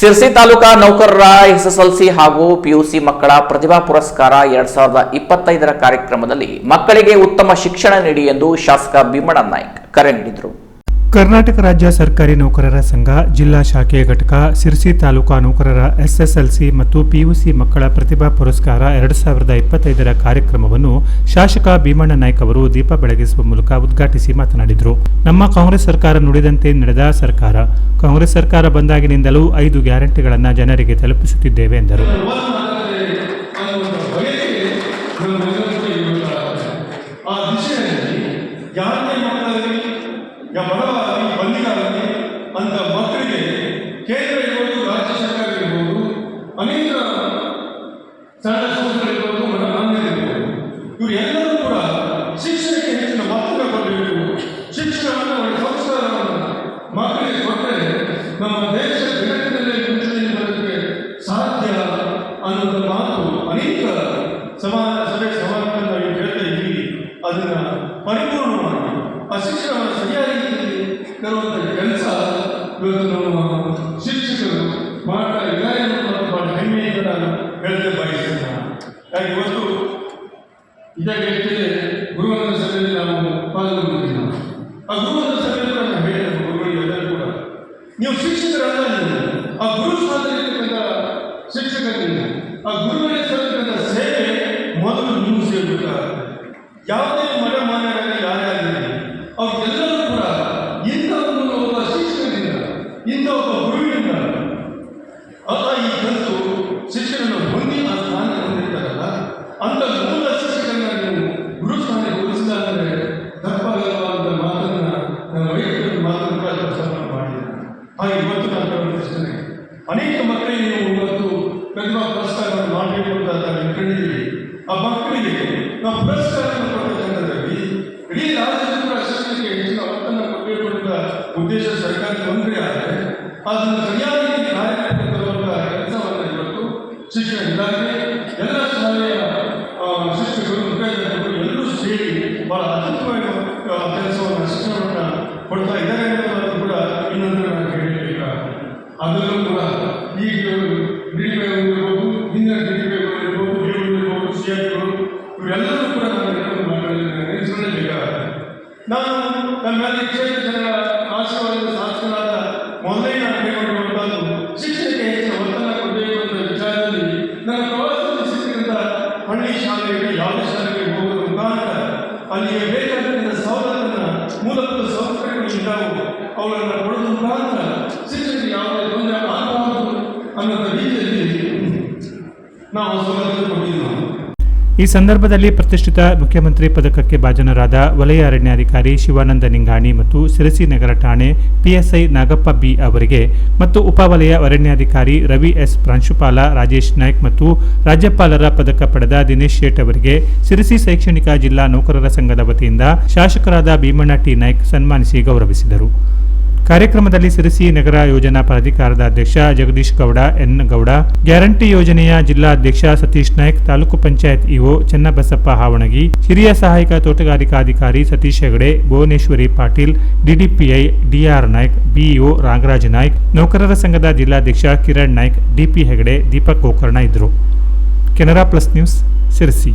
ಸಿರ್ಸಿ ತಾಲೂಕಾ ನೌಕರರ ಎಸ್ಎಸ್ಎಲ್ಸಿ ಹಾಗೂ ಪಿಯುಸಿ ಮಕ್ಕಳ ಪ್ರತಿಭಾ ಪುರಸ್ಕಾರ ಎರಡ್ ಸಾವಿರದ ಇಪ್ಪತ್ತೈದರ ಕಾರ್ಯಕ್ರಮದಲ್ಲಿ ಮಕ್ಕಳಿಗೆ ಉತ್ತಮ ಶಿಕ್ಷಣ ನೀಡಿ ಎಂದು ಶಾಸಕ ಭೀಮಣ್ಣ ನಾಯ್ಕ್ ಕರೆ ನೀಡಿದರು. ಕರ್ನಾಟಕ ರಾಜ್ಯ ಸರ್ಕಾರಿ ನೌಕರರ ಸಂಘ, ಜಿಲ್ಲಾ ಶಾಖೆಯ ಘಟಕ, ಸಿರ್ಸಿ ತಾಲೂಕಾ ನೌಕರರ ಎಸ್ಎಸ್ಎಲ್ಸಿ ಮತ್ತು ಪಿಯುಸಿ ಮಕ್ಕಳ ಪ್ರತಿಭಾ ಪುರಸ್ಕಾರ ಎರಡು ಸಾವಿರದ ಇಪ್ಪತ್ತೈದರ ಕಾರ್ಯಕ್ರಮವನ್ನು ಶಾಸಕ ಭೀಮಣ್ಣ ನಾಯ್ಕ ಅವರು ದೀಪ ಬೆಳಗಿಸುವ ಮೂಲಕ ಉದ್ಘಾಟಿಸಿ ಮಾತನಾಡಿದರು. ನಮ್ಮ ಕಾಂಗ್ರೆಸ್ ಸರ್ಕಾರ ನುಡಿದಂತೆ ನಡೆದ ಸರ್ಕಾರ. ಕಾಂಗ್ರೆಸ್ ಸರ್ಕಾರ ಬಂದಾಗಿನಿಂದಲೂ ಐದು ಗ್ಯಾರಂಟಿಗಳನ್ನು ಜನರಿಗೆ ತಲುಪಿಸುತ್ತಿದ್ದೇವೆ ಎಂದರು. ಯಾವುದೇ ಅಂತ ಮಕ್ಕಳಿಗೆ ಕೇಂದ್ರ ಇರ್ಬೋದು, ರಾಜ್ಯ ಸರ್ಕಾರ ಇರ್ಬೋದು, ಅನೇಕ ಸಣ್ಣ ಸಂಸ್ಥೆಗಳಿರ್ಬೋದು ಮನೋರಂಜನೆ ಇವರು ಎಲ್ಲರೂ ಕೂಡ ಶಿಕ್ಷಣಕ್ಕೆ ಹೆಚ್ಚಿನ ಮಹತ್ವ ಕೊಡಬೇಕು. ಶಿಕ್ಷಣವನ್ನು ಅವರ ಸಂಸ್ಕಾರವನ್ನು ಮಕ್ಕಳಿಗೆ ಕೊಟ್ಟರೆ ನಮ್ಮ ದೇಶ ಜಗತ್ತಿನಲ್ಲಿ ಮುಂಚೂಣಿಯಲ್ಲಿ ಬರೋದಕ್ಕೆ ಸಾಧ್ಯ ಅನ್ನೋದು ಮಾತು ಅನೇಕ ಸಮಾನ ಸಭೆ ಸಮಾರಂಭದಲ್ಲಿ ನಾವು ಹೇಳ್ತಾ ಇದ್ದೀವಿ. ಅದನ್ನ ಪರಿಪೂರ್ಣವಾಗಿ ಆ ಶಿಕ್ಷಣವನ್ನು ಸರಿಯಾಗಿ ತರುವಂಥ ಕೆಲಸ ಇವತ್ತು ನಮ್ಮ ಶಿಕ್ಷಕರು ಮಾಡ್ತಾ ಇದ್ದಾರೆ ಅನ್ನೋದು ಬಹಳ ಹೆಮ್ಮೆಯಿಂದ ನಾನು ಹೇಳದೆ ಬಯಸ್ತೇನೆ ಇವತ್ತು ಇದಕ್ಕೆ ಗುರುವಂತ ಸಭೆಯಲ್ಲಿ ನಾವು ಆ ಗುರುವಂತ ಸಭೆಯಲ್ಲಿ ನಾನು ಹೇಳಿದ ಕೂಡ, ನೀವು ಶಿಕ್ಷಕರಲ್ಲ ಆ ಗುರು ಸ್ಥಾನದಲ್ಲಿರ್ತಕ್ಕಂಥ ಶಿಕ್ಷಕರಿಂದ ಆ ಗುರುವಿನ ಸಲ್ಲಿರ್ತಕ್ಕಂಥ ಸೇವೆ ಮೊದಲು ನೀವು ಸೇರ್ಬೇಕಾಗುತ್ತೆ. ಯಾವುದೇ ಇಂಥ ಒಬ್ಬ ಗುರುವಿನಿಂದ ಅಲ್ಲ ಈ ಕಲಿತು ಶಿಕ್ಷಣವನ್ನು ಹೊಂದಿ ಆ ಸ್ಥಾನ ಹೊಂದಿರ್ತಾರಲ್ಲ ಅಂತ ಮೂಲ ಶಿಕ್ಷಕರನ್ನ ನೀವು ಗುರು ಹೋಲಿಸಿದ ಅಂದರೆ ತಪ್ಪಾಗಲ್ಲ ಅಂತ ಮಾತನ್ನ ನನ್ನ ವೈಯಕ್ತಿಕ ಮಾತನ್ನು ಕೂಡ ಪ್ರಸ್ತಾಪ ಮಾಡಿದ್ದೇನೆ ಹಾಗೆ ಇವತ್ತು ನಾನು ಗಮನಿಸ್ತೇನೆ ಅನೇಕ ಮಕ್ಕಳಿಗೆ ನೀವು ಇವತ್ತು ಪ್ರತಿಭಾ ಅಂತ ನಾನು ಕಂಡಿದ್ದೀವಿ ಆ ಮಕ್ಕಳಿಗೆ ನಾವು ಪುರಸ್ಕಾರವನ್ನು ಕೊಟ್ಟಂಥದ್ರಲ್ಲಿ ಇಡೀ ರಾಜ್ಯದ ಕೂಡ ಹೆಚ್ಚಿನ ಒತ್ತನ್ನು ಕೊಡಬೇಕು ಉದ್ದೇಶ ಅದನ್ನು ಸರಿಯಾಗಿ ಕಾರ್ಯಕ್ಕೆ ತರುವಂಥ ಕೆಲಸವನ್ನು ಇವತ್ತು ಶಿಕ್ಷಣ ಇಲಾಖೆ, ಎಲ್ಲ ಶಾಲೆಯ ಶಿಕ್ಷಕರು ಮುಖ್ಯಾಧ್ಯಾಪಕರು ಎಲ್ಲರೂ ಸೇರಿ ಬಹಳ ಅದ್ಭುತವಾಗಿ ಕೆಲಸವನ್ನು, ಶಿಕ್ಷಣವನ್ನು ಕೊಡ್ತಾ ಇದ್ದಾರೆ ಅನ್ನೋದು ಕೂಡ ಇನ್ನೊಂದು ನಾನು ಹೇಳಬೇಕಾಗುತ್ತೆ ಅದರಲ್ಲೂ ಕೂಡ ಈಗ ಇರ್ಬೋದು ಹಿಂದಿನ ಇರ್ಬೋದು ಇರ್ಬೋದು ಸಿ ಎಫ್ಗಳು ಇವರೆಲ್ಲರೂ ಕೂಡ ನಾನು ನೆನೆಸಿಕೊಳ್ಳಬೇಕಾಗುತ್ತೆ ನಾನು ನಮ್ಮೆಲ್ಲ ಕ್ಷೇತ್ರ ಜನರ ಆಶೀರ್ವಾದದ ಶಾಸಕರಾದ ಮೊದಲೇ ಕೈಗೊಂಡಿರುವಂತಹದ್ದು ಶಿಕ್ಷಣಕ್ಕೆ ಹೆಚ್ಚಿನ ಒತ್ತನ್ನು ಕೊಡಬೇಕು ವಿಚಾರದಲ್ಲಿ ನನ್ನ ಹಳ್ಳಿ ಶಾಲೆಗೆ, ಯಾವುದೇ ಶಾಲೆಗೆ ಹೋಗೋದ್ರ ಮುಖಾಂತರ ಅಲ್ಲಿಗೆ ಬೇಕಾದಂಥ ಸವಲತ್ತನ್ನು, ಮೂಲಭೂತ ಸೌಕರ್ಯಗಳು ಇದ್ದಾವು, ಅವುಗಳನ್ನು ಕೊಡೋದ್ರ ಮುಖಾಂತರ ಶಿಕ್ಷಣಕ್ಕೆ ಯಾವುದೇ ತೊಂದರೆ ಆಗಬಾರದು ಅನ್ನೋ ರೀತಿಯಲ್ಲಿ ನಾವು ಸೌಲಭ್ಯ ಕೊಟ್ಟಿದ್ದೀವಿ. ಈ ಸಂದರ್ಭದಲ್ಲಿ ಪ್ರತಿಷ್ಠಿತ ಮುಖ್ಯಮಂತ್ರಿ ಪದಕಕ್ಕೆ ಭಾಜನರಾದ ವಲಯ ಅರಣ್ಯಾಧಿಕಾರಿ ಶಿವಾನಂದ ನಿಂಗಾಣಿ ಮತ್ತು ಸಿರಸಿ ನಗರ ಠಾಣೆ ಪಿಎಸ್ಐ ನಾಗಪ್ಪ ಬಿ ಅವರಿಗೆ ಮತ್ತು ಉಪವಲಯ ಅರಣ್ಯಾಧಿಕಾರಿ ರವಿ ಎಸ್ ಪ್ರಾಂಶುಪಾಲ ರಾಜೇಶ್ ನಾಯ್ಕ್ ಮತ್ತು ರಾಜ್ಯಪಾಲರ ಪದಕ ಪಡೆದ ದಿನೇಶ್ ಶೇಟ್ ಅವರಿಗೆ ಸಿರಸಿ ಶೈಕ್ಷಣಿಕ ಜಿಲ್ಲಾ ನೌಕರರ ಸಂಘದ ವತಿಯಿಂದ ಶಾಸಕರಾದ ಭೀಮಣ್ಣ ಟಿ ನಾಯ್ಕ್ ಸನ್ಮಾನಿಸಿ ಗೌರವಿಸಿದರು. ಕಾರ್ಯಕ್ರಮದಲ್ಲಿ ಸಿರಿಸಿ ನಗರ ಯೋಜನಾ ಪ್ರಾಧಿಕಾರದ ಅಧ್ಯಕ್ಷ ಜಗದೀಶ್ ಗೌಡ, ಎನ್ ಗೌಡ, ಗ್ಯಾರಂಟಿ ಯೋಜನೆಯ ಜಿಲ್ಲಾ ಅಧ್ಯಕ್ಷ ಸತೀಶ್ ನಾಯ್ಕ್, ತಾಲೂಕು ಪಂಚಾಯತ್ ಇಒ ಚನ್ನಬಸಪ್ಪ ಹಾವಣಗಿ, ಹಿರಿಯ ಸಹಾಯಕ ತೋಟಗಾರಿಕಾಧಿಕಾರಿ Satish Hegde, Bhuvaneshwari Patil, DDPI D R Naik, BEO Rangaraj Naik, ನೌಕರರ ಸಂಘದ ಜಿಲ್ಲಾಧ್ಯಕ್ಷ ಕಿರಣ್ ನಾಯ್ಕ್, ಡಿಪಿ ಹೆಗಡೆ, ದೀಪಕ್ ಗೋಕರ್ಣ ಇದ್ದರು. Canara plus news, Sirsi.